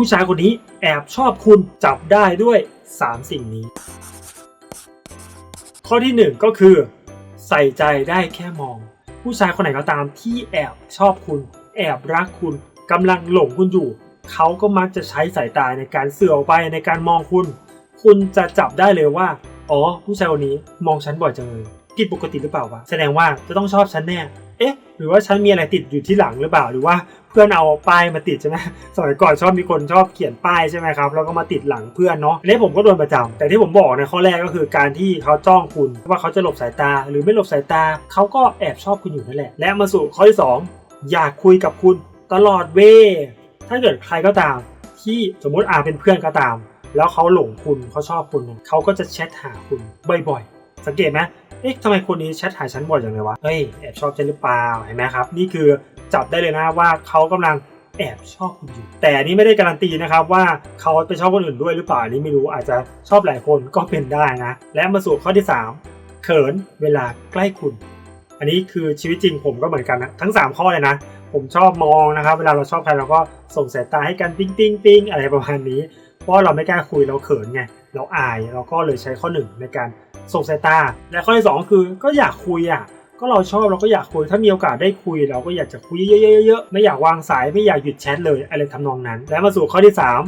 ผู้ชายคนนี้แอบชอบคุณจับได้ด้วย 3 สิ่งนี้ ข้อที่ 1 ก็คือ ใส่ใจได้แค่มอง ผู้ชายคนไหนก็ตามที่แอบชอบคุณ แอบรักคุณกำลังหลงคุณอยู่ เขาก็มักจะใช้สายตาในการเสื่อออกไปในการมองคุณ คุณจะจับได้เลยว่า อ๋อ ผู้ชายคนนี้มองฉันบ่อยจังเลยผิดปกติหรือเปล่าวะแสดงว่าจะต้องชอบฉันแน่ เอ๊ะ หรือว่าฉันมีอะไรติดอยู่ที่หลังหรือเปล่า หรือว่าเพื่อนเอาป้ายมาติดใช่ไหมสมัยก่อนชอบมีคนชอบเขียนป้ายใช่ไหมครับแล้วก็มาติดหลังเพื่อนเนาะอันนี้ผมก็โดนประจำแต่ที่ผมบอกในข้อแรกก็คือการที่เขาจ้องคุณว่าเขาจะหลบสายตา หรือไม่หลบสายตาเขาก็แอบชอบคุณอยู่นั่นแหละ และมาสู่ข้อที่สองอยากคุยกับคุณตลอดเวถ้าเกิดใครก็ตาม ที่สมมุติอาเป็นเพื่อนก็ตาม แล้วเขาหลงคุณเขาชอบคุณเขาก็จะแชทหาคุณบ่อยๆสังเกตไหม เอ๊ะทำไมคนนี้แชทหาฉันบ่อยจังเลยวะ เฮ้ย แอบชอบฉันหรือเปล่า เห็นไหมครับ นี่คือจับได้เลยนะว่าเขากำลังแอบชอบคุณอยู่ แต่นี้ไม่ได้การันตีนะครับว่าเขาไปชอบคนอื่นด้วยหรือเปล่า อันนี้ไม่รู้ อาจจะชอบหลายคนก็เป็นได้นะ และมาสู่ข้อที่สามเขินเวลาใกล้คุณ อันนี้คือชีวิตจริงผมก็เหมือนกันนะ ทั้ง 3 ข้อเลยนะ ผมชอบมองนะครับ เวลาเราชอบใครเราก็ส่งสายตาให้กันปิ้งปิ้งปิ้งอะไรประมาณนี้ เพราะเราไม่กล้าคุยเราเขินไง เราอาย เราก็เลยใช้ข้อหนึ่งในการ ส่งสายตา และข้อที่สองคือก็อยากคุยอะก็เราชอบเราก็อยากคุยถ้ามีโอกาสได้คุย เราก็อยากจะคุยเยอะๆๆไม่อยากวางสายไม่อยากหยุดแชทเลยอะไรทำนองนั้น และมาสู่ข้อที่สาม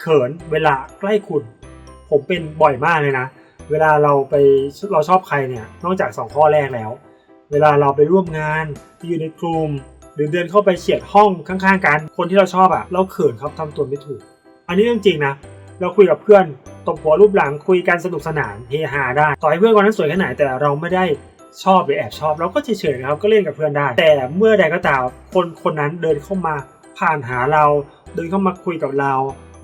เขินเวลาใกล้คุณ ผมเป็นบ่อยมากเลยนะ เวลาเราไปเราชอบใครเนี่ยนอกจากสองข้อแรกแล้ว เวลาเราไปร่วมงานอยู่ในกลุ่มหรือเดินเข้าไปเฉียดห้องข้างๆกันคนที่เราชอบอะเราเขินครับทำตัวไม่ถูก อันนี้เรื่องจริงนะเราคุยกับเพื่อน ตบหัวรูปหลังคุยกันสนุกสนานเฮฮาได้ ต่อให้เพื่อนคนนั้นสวยแค่ไหนแต่เราไม่ได้ชอบหรือแอบชอบเราก็เฉยๆนะครับก็เล่นกับเพื่อนได้ แต่เมื่อใดก็ตามคนคนนั้นเดินเข้ามาผ่านหาเรา เดินเข้ามาคุยกับเรา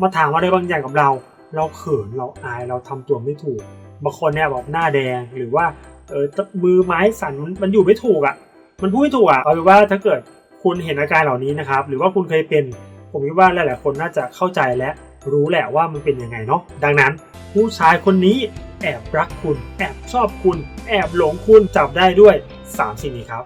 มาถามอะไรบางอย่างกับเรา เราเขินเราอายเราทำตัวไม่ถูกบางคนเนี่ยบอกหน้าแดงหรือว่าเออมือไม้สั่นมันมันอยู่ไม่ถูกอะ่ะ มันพูดไม่ถูกอะ่ะเอาเป็นว่าถ้าเกิดคุณเห็นอาการเหล่านี้นะครับ หรือว่าคุณเคยเป็น ผมคิดว่าหลายๆคนน่าจะเข้าใจและ รู้แหละว่ามันเป็นยังไงเนาะดังนั้น ผู้ชายคนนี้แอบรักคุณ แอบชอบคุณ แอบหลงคุณจับได้ด้วย 3 สิ่งนี้ครับ